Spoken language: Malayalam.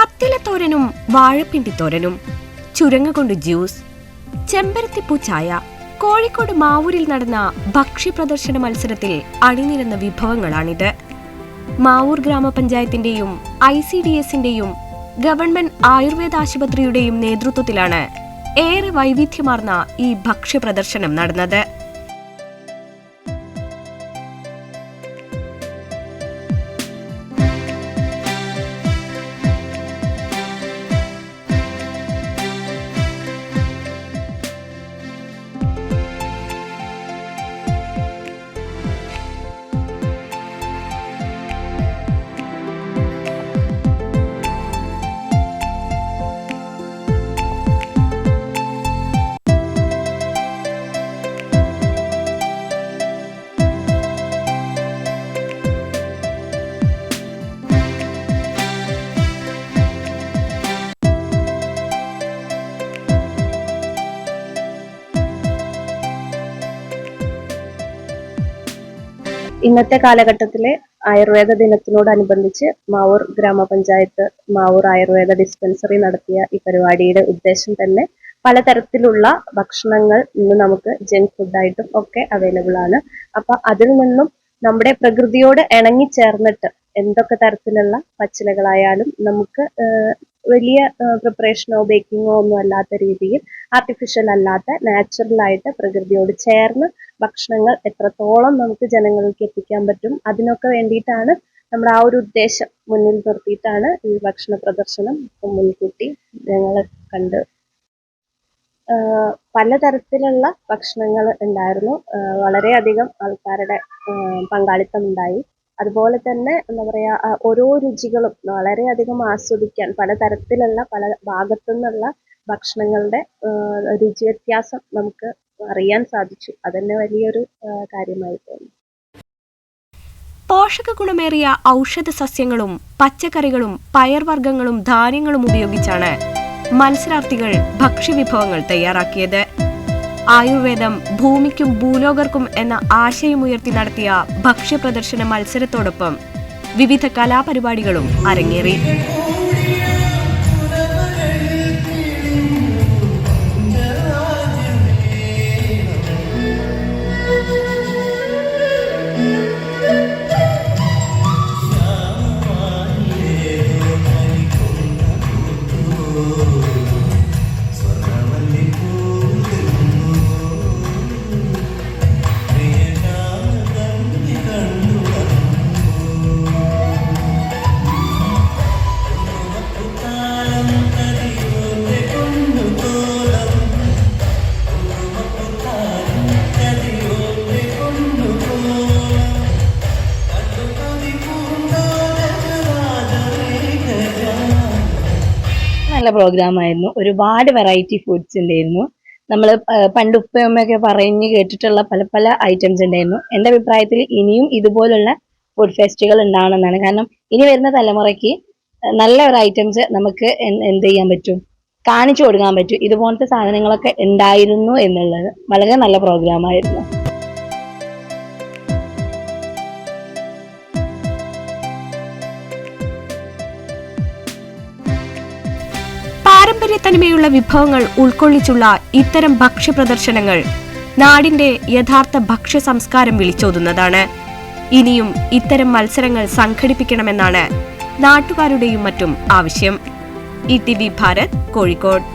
പത്തിലത്തോരനും വാഴപ്പിണ്ടിത്തോരനും ചുരങ്ങ കൊണ്ട് ജ്യൂസ് ചെമ്പരത്തിപ്പൂ ചായ കോഴിക്കോട് മാവൂരിൽ നടന്ന ഭക്ഷ്യ പ്രദർശന മത്സരത്തിൽ അണിനിരന്ന വിഭവങ്ങളാണിത്. മാവൂർ ഗ്രാമപഞ്ചായത്തിന്റെയും ഐ സി ഡി എസിന്റെയും ഗവൺമെന്റ് ആയുർവേദ ആശുപത്രിയുടെയും നേതൃത്വത്തിലാണ് ഏറെ വൈവിധ്യമാർന്ന ഈ ഭക്ഷ്യ പ്രദർശനം നടന്നത്. ഇന്നത്തെ കാലഘട്ടത്തിലെ ആയുർവേദ ദിനത്തിനോടനുബന്ധിച്ച് മാവൂർ ഗ്രാമപഞ്ചായത്ത് മാവൂർ ആയുർവേദ ഡിസ്പെൻസറി നടത്തിയ ഈ പരിപാടിയുടെ ഉദ്ദേശം തന്നെ പലതരത്തിലുള്ള ഭക്ഷണങ്ങൾ ഇന്ന് നമുക്ക് ജങ്ക് ഫുഡായിട്ടും ഒക്കെ അവൈലബിൾ ആണ്. അപ്പൊ അതിൽ നിന്നും നമ്മുടെ പ്രകൃതിയോട് ഇണങ്ങി ചേർന്നിട്ട് എന്തൊക്കെ തരത്തിലുള്ള പച്ചിലകളായാലും നമുക്ക് വലിയ പ്രിപ്പറേഷനോ ബേക്കിങ്ങോ ഒന്നും അല്ലാത്ത രീതിയിൽ ആർട്ടിഫിഷ്യൽ അല്ലാത്ത നാച്ചുറൽ ആയിട്ട് പ്രകൃതിയോട് ചേർന്ന് ഭക്ഷണങ്ങൾ എത്രത്തോളം നമുക്ക് ജനങ്ങൾക്ക് എത്തിക്കാൻ പറ്റും അതിനൊക്കെ വേണ്ടിയിട്ടാണ് നമ്മൾ ആ ഒരു ഉദ്ദേശം മുന്നിൽ നിർത്തിയിട്ടാണ് ഈ ഭക്ഷണ പ്രദർശനം മുൻകൂട്ടി ഞങ്ങൾ കണ്ട്. പലതരത്തിലുള്ള ഭക്ഷണങ്ങൾ ഉണ്ടായിരുന്നു. വളരെയധികം ആൾക്കാരുടെ പങ്കാളിത്തം ഉണ്ടായി. അതുപോലെ തന്നെ എന്താ പറയാ ഓരോ രുചികളും വളരെയധികം ആസ്വദിക്കാൻ പലതരത്തിലുള്ള പല ഭാഗത്തു നിന്നുള്ള ഭക്ഷണങ്ങളുടെ രുചി വ്യത്യാസം നമുക്ക് അറിയാൻ സാധിച്ചു. അതന്നെ വലിയൊരു കാര്യമായി തോന്നി. പോഷക ഗുണമേറിയ ഔഷധ സസ്യങ്ങളും പച്ചക്കറികളും പയർവർഗങ്ങളും ധാന്യങ്ങളും ഉപയോഗിച്ചാണ് മത്സരാർത്ഥികൾ ഭക്ഷ്യവിഭവങ്ങൾ തയ്യാറാക്കിയത്. ആയുർവേദം ഭൂമിക്കും ഭൂലോകർക്കും എന്ന ആശയമുയർത്തി നടത്തിയ ഭക്ഷ്യ പ്രദർശന മത്സരത്തോടൊപ്പം വിവിധ കലാപരിപാടികളും അരങ്ങേറി. നല്ല പ്രോഗ്രാം ആയിരുന്നു. ഒരുപാട് വെറൈറ്റി ഫുഡ്സ് ഉണ്ടായിരുന്നു നമ്മൾ പണ്ട് ഉപ്പയമ്മയൊക്കെ പറഞ്ഞ് കേട്ടിട്ടുള്ള പല പല ഐറ്റംസ് ഉണ്ടായിരുന്നു എന്റെ അഭിപ്രായത്തിൽ ഇനിയും ഇതുപോലുള്ള ഫുഡ് ഫെസ്റ്റുകൾ ഉണ്ടാവണമെന്നാണ്. കാരണം ഇനി വരുന്ന തലമുറയ്ക്ക് നല്ല ഒരു ഐറ്റംസ് നമുക്ക് എന്ത് ചെയ്യാൻ പറ്റും? കാണിച്ചു കൊടുക്കാൻ പറ്റും. ഇതുപോലത്തെ സാധനങ്ങളൊക്കെ ഉണ്ടായിരുന്നു എന്നുള്ളത്. വളരെ നല്ല പ്രോഗ്രാം ആയിരുന്നു. പാരമ്പര്യ തനിമയുള്ള വിഭവങ്ങൾ ഉൾക്കൊള്ളിച്ചുള്ള ഇത്തരം ഭക്ഷ്യ പ്രദർശനങ്ങൾ നാടിന്റെ യഥാർത്ഥ ഭക്ഷ്യ സംസ്കാരം വിളിച്ചോതുന്നതാണ്. ഇനിയും ഇത്തരം മത്സരങ്ങൾ സംഘടിപ്പിക്കണമെന്നാണ് നാട്ടുകാരുടെയും മറ്റും ആവശ്യം. E T V Bharat Kozhikode.